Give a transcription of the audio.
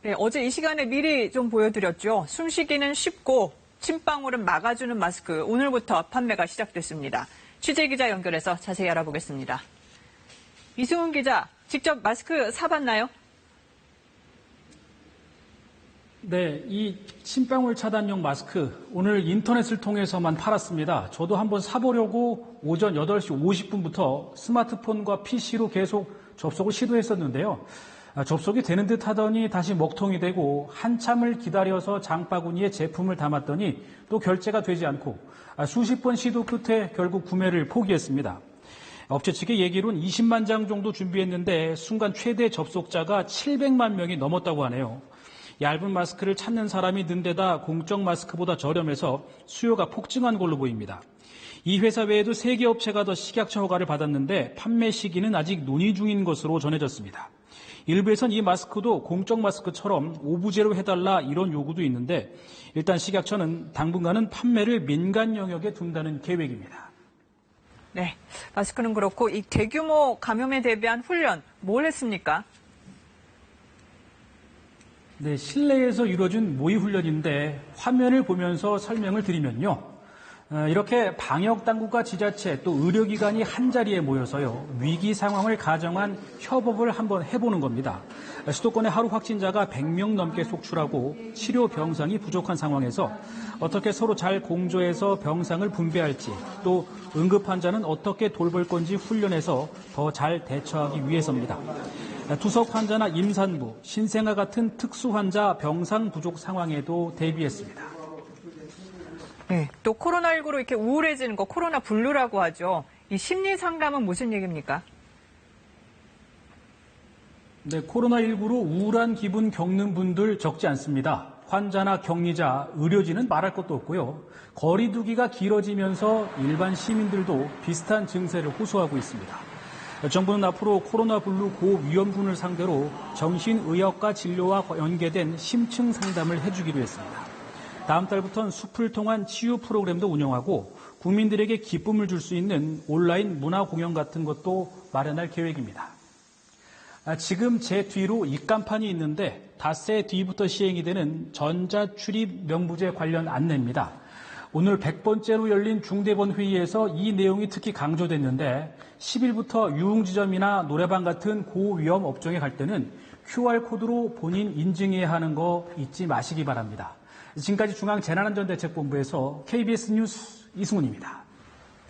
네, 어제 이 시간에 미리 좀 보여드렸죠. 숨쉬기는 쉽고 침방울은 막아주는 마스크 오늘부터 판매가 시작됐습니다. 취재 기자 연결해서 자세히 알아보겠습니다. 이승훈 기자, 직접 마스크 사봤나요? 네, 이 침방울 차단용 마스크 오늘 인터넷을 통해서만 팔았습니다. 저도 한번 사보려고 오전 8시 50분부터 스마트폰과 PC로 계속 접속을 시도했었는데요. 아, 접속이 되는 듯 하더니 다시 먹통이 되고 한참을 기다려서 장바구니에 제품을 담았더니 또 결제가 되지 않고 아, 수십 번 시도 끝에 결국 구매를 포기했습니다. 업체 측의 얘기로는 20만 장 정도 준비했는데 순간 최대 접속자가 700만 명이 넘었다고 하네요. 얇은 마스크를 찾는 사람이 는 데다 공적 마스크보다 저렴해서 수요가 폭증한 걸로 보입니다. 이 회사 외에도 세 개 업체가 더 식약처 허가를 받았는데 판매 시기는 아직 논의 중인 것으로 전해졌습니다. 일부에선 이 마스크도 공적 마스크처럼 오부제로 해달라 이런 요구도 있는데 일단 식약처는 당분간은 판매를 민간 영역에 둔다는 계획입니다. 네, 마스크는 그렇고 이 대규모 감염에 대비한 훈련 뭘 했습니까? 네, 실내에서 이루어진 모의 훈련인데 화면을 보면서 설명을 드리면요. 어, 이렇게 방역 당국과 지자체 또 의료기관이 한 자리에 모여서요 위기 상황을 가정한 협업을 한번 해보는 겁니다. 수도권의 하루 확진자가 100명 넘게 속출하고 치료 병상이 부족한 상황에서 어떻게 서로 잘 공조해서 병상을 분배할지 또 응급 환자는 어떻게 돌볼 건지 훈련해서 더 잘 대처하기 위해서입니다. 투석 환자나 임산부, 신생아 같은 특수 환자 병상 부족 상황에도 대비했습니다. 네, 또 코로나19로 이렇게 우울해지는 거 코로나 블루라고 하죠. 이 심리 상담은 무슨 얘기입니까? 네, 코로나19로 우울한 기분 겪는 분들 적지 않습니다. 환자나 격리자, 의료진은 말할 것도 없고요. 거리두기가 길어지면서 일반 시민들도 비슷한 증세를 호소하고 있습니다. 정부는 앞으로 코로나 블루 고위험군을 상대로 정신의학과 진료와 연계된 심층 상담을 해주기로 했습니다. 다음 달부터는 숲을 통한 치유 프로그램도 운영하고 국민들에게 기쁨을 줄 수 있는 온라인 문화 공연 같은 것도 마련할 계획입니다. 아, 지금 제 뒤로 입간판이 있는데 닷새 뒤부터 시행이 되는 전자출입 명부제 관련 안내입니다. 오늘 100번째로 열린 중대본 회의에서 이 내용이 특히 강조됐는데 10일부터 유흥지점이나 노래방 같은 고위험 업종에 갈 때는 QR코드로 본인 인증해야 하는 거 잊지 마시기 바랍니다. 지금까지 중앙재난안전대책본부에서 KBS 뉴스 이승훈입니다.